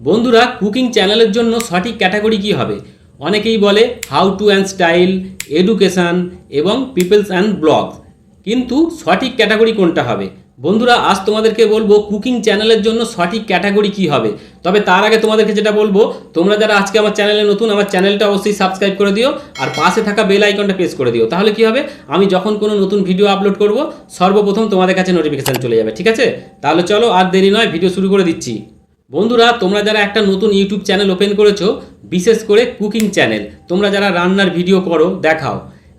বন্ধুরা কুকিং চ্যানেলের জন্য সঠিক ক্যাটাগরি কি হবে? অনেকেই বলে how to and style education এবং পিপলস অ্যান্ড ব্লগ কিন্তু সঠিক ক্যাটাগরি কোনটা হবে? বন্ধুরা, আজ তোমাদেরকে বলব কুকিং চ্যানেলের জন্য সঠিক ক্যাটাগরি কি হবে? তবে তার আগে তোমাদেরকে যেটা বলব, তোমরা যারা আজকে আমার চ্যানেলে নতুন, আমার চ্যানেলটা অবশ্যই সাবস্ক্রাইব করে দিও আর পাশে থাকা বেল আইকনটা প্রেস করে দিও। তাহলে কি হবে? আমি যখন কোনো নতুন ভিডিও আপলোড করব, সর্বপ্রথম তোমাদের কাছে নোটিফিকেশান চলে যাবে, ঠিক আছে? তাহলে চলো আর দেরি নয় ভিডিও শুরু করে দিচ্ছি। বন্ধুরা, তোমরা যারা একটা নতুন ইউটিউব চ্যানেল ওপেন করেছ, বিশেষ করে কুকিং চ্যানেল, তোমরা যারা রান্নার ভিডিও করো, দেখাও,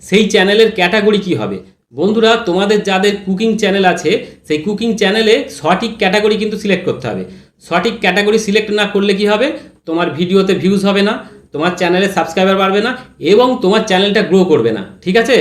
সেই চ্যানেলের ক্যাটাগরি কি হবে? বন্ধুরা, তোমাদের যাদের কুকিং চ্যানেল আছে, সেই কুকিং চ্যানেলে সঠিক ক্যাটাগরি কিন্তু সিলেক্ট করতে হবে। সঠিক ক্যাটাগরি সিলেক্ট না করলে কি হবে? তোমার ভিডিওতে ভিউজ হবে না, তোমার চ্যানেলে সাবস্ক্রাইবার বাড়বে না, এবং তোমার চ্যানেলটা গ্রো করবে না, ঠিক আছে?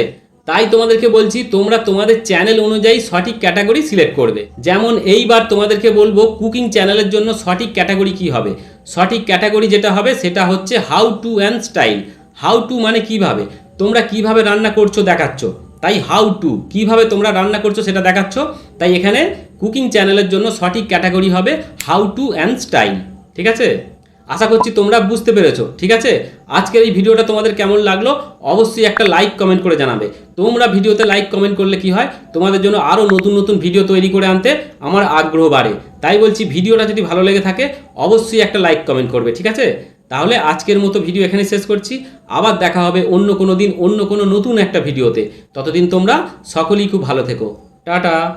তাই তোমাদেরকে বলছি, তোমরা তোমাদের চ্যানেল অনুযায়ী সঠিক ক্যাটাগরি সিলেক্ট করবে। যেমন এইবার তোমাদেরকে বলব কুকিং চ্যানেলের জন্য সঠিক ক্যাটাগরি কি হবে? সঠিক ক্যাটাগরি যেটা হবে, সেটা হচ্ছে how to and style how to মানে কীভাবে? তোমরা কীভাবে রান্না করছ দেখাচ্ছ। তাই হাউ টু কীভাবে তোমরা রান্না করছ সেটা দেখাচ্ছ। তাই এখানে কুকিং চ্যানেলের জন্য সঠিক ক্যাটাগরি হবে হাউ টু অ্যান্ড স্টাইল ঠিক আছে? আশা করছি তোমরা বুঝতে পেরেছ, ঠিক আছে? আজকের এই ভিডিওটা তোমাদের কেমন লাগল, অবশ্যই একটা লাইক কমেন্ট করে জানাবে। তোমরা ভিডিওতে লাইক কমেন্ট করলে কি হয়? তোমাদের জন্য আরও নতুন নতুন ভিডিও তৈরি করে আনতে আমার আগ্রহ বাড়ে। তাই বলছি, ভিডিওটা যদি ভালো লেগে থাকে, অবশ্যই একটা লাইক কমেন্ট করবে, ঠিক আছে? তাহলে আজকের মতো ভিডিও এখানে শেষ করছি। আবার দেখা হবে অন্য কোনো দিন, অন্য কোনো নতুন একটা ভিডিওতে ততদিন তোমরা সকলেই খুব ভালো থেকো। টাটা!